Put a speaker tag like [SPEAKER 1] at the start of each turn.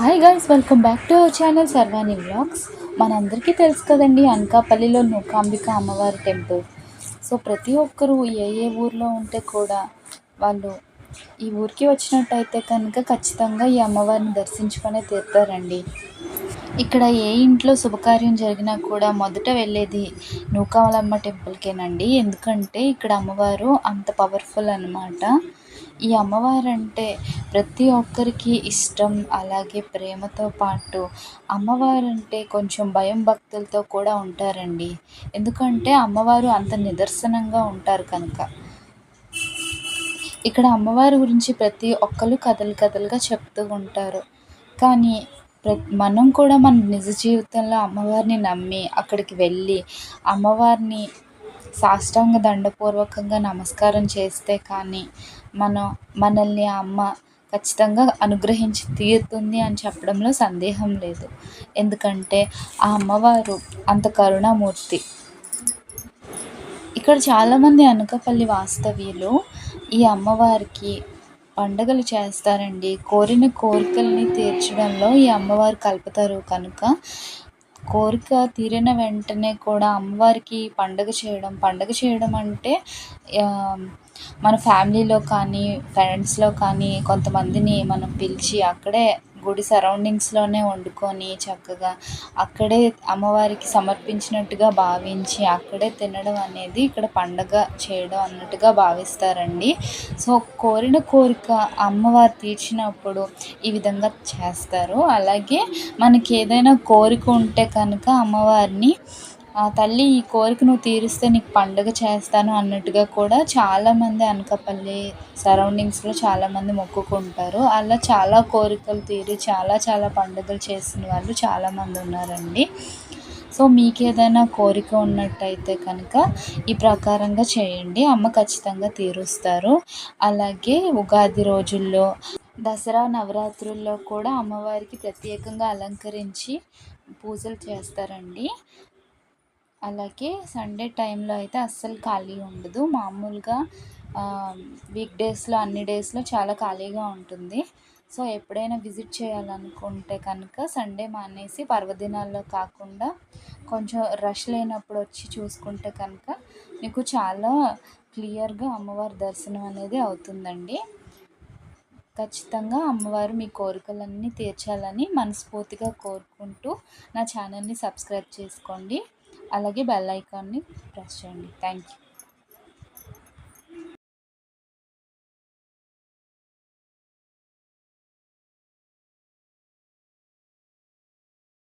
[SPEAKER 1] Hi guys welcome back to our channel Sarvani vlogs మనందరికీ తెలుసు కదండి అనకాపల్లిలో నూకాంబిక అమ్మవారి టెంపుల్. సో ప్రతి ఒక్కరూ ఏ ఏ ఊర్లో ఉంటే కూడా వాళ్ళు ఈ ఊరికి వచ్చినట్టయితే కనుక ఖచ్చితంగా ఈ అమ్మవారిని దర్శించుకునే తీరుతారండి. ఇక్కడ ఏ ఇంట్లో శుభకార్యం జరిగినా కూడా మొదట వెళ్ళేది నూకావలమ్మ టెంపుల్కేనండి. ఎందుకంటే ఇక్కడ అమ్మవారు అంత పవర్ఫుల్ అనమాట ఈ అమ్మవారంటే ప్రతి ఒక్కరికి ఇష్టం అలాగే ప్రేమతో పాటు అమ్మవారు అంటే కొంచెం భయం భక్తులతో కూడా ఉంటారండి. ఎందుకంటే అమ్మవారు అంత నిదర్శనంగా ఉంటారు కనుక. ఇక్కడ అమ్మవారి గురించి ప్రతి ఒక్కరు కథలు కథలుగా చెప్తూ ఉంటారు. కానీ మనం కూడా మన నిజ జీవితంలో అమ్మవారిని నమ్మి అక్కడికి వెళ్ళి అమ్మవారిని సాష్టాంగ దండపూర్వకంగా నమస్కారం చేస్తే కానీ మనం మనల్ని ఆ అమ్మ ఖచ్చితంగా అనుగ్రహించి తీరుతుంది అని చెప్పడంలో సందేహం లేదు. ఎందుకంటే ఆ అమ్మవారు అంత కరుణామూర్తి. ఇక్కడ చాలామంది అనకాపల్లి వాస్తవ్యులు ఈ అమ్మవారికి పండుగలు చేస్తారండి. కోరిన కోరికల్ని తీర్చడంలో ఈ అమ్మవారు కలుపుతారు కనుక కోరిక తీరిన వెంటనే కూడా అమ్మవారికి పండుగ చేయడం. పండగ చేయడం అంటే మన ఫ్యామిలీలో కానీ ఫ్రెండ్స్లో కానీ కొంతమందిని మనం పిలిచి అక్కడే గుడి సరౌండింగ్స్లోనే వండుకొని చక్కగా అక్కడే అమ్మవారికి సమర్పించినట్టుగా భావించి అక్కడే తినడం అనేది ఇక్కడ పండగ చేయడం అన్నట్టుగా భావిస్తారండి. సో కోరిన కోరిక అమ్మవారు తీర్చినప్పుడు ఈ విధంగా చేస్తారు. అలాగే మనకి ఏదైనా కోరిక ఉంటే కనుక అమ్మవారిని ఆ తల్లి ఈ కోరిక నువ్వు తీరిస్తే నీకు పండుగ చేస్తాను అన్నట్టుగా కూడా చాలామంది అనకాపల్లి సరౌండింగ్స్లో చాలామంది మొక్కుకుంటారు. అలా చాలా కోరికలు తీరి చాలా చాలా పండుగలు చేసిన వాళ్ళు చాలామంది ఉన్నారండి. సో మీకు ఏదైనా కోరిక ఉన్నట్టయితే కనుక ఈ ప్రకారంగా చేయండి. అమ్మ ఖచ్చితంగా తీరుస్తారు. అలాగే ఉగాది రోజుల్లో దసరా నవరాత్రుల్లో కూడా అమ్మవారికి ప్రత్యేకంగా అలంకరించి పూజలు చేస్తారండి. అలాగే సండే టైంలో అయితే అస్సలు ఖాళీ ఉండదు. మామూలుగా వీక్ డేస్లో అన్ని డేస్లో చాలా ఖాళీగా ఉంటుంది. సో ఎప్పుడైనా విజిట్ చేయాలనుకుంటే కనుక సండే మానేసి పర్వదినాల్లో కాకుండా కొంచెం రష్ లేనప్పుడు వచ్చి చూసుకుంటే కనుక మీకు చాలా క్లియర్గా అమ్మవారి దర్శనం అనేది అవుతుందండి. ఖచ్చితంగా అమ్మవారు మీ కోరికలన్నీ తీర్చాలని మనస్ఫూర్తిగా కోరుకుంటూ నా ఛానల్ని సబ్స్క్రైబ్ చేసుకోండి. అలాగే బెల్ ఐకాన్ని ప్రెస్ చేయండి. Thank you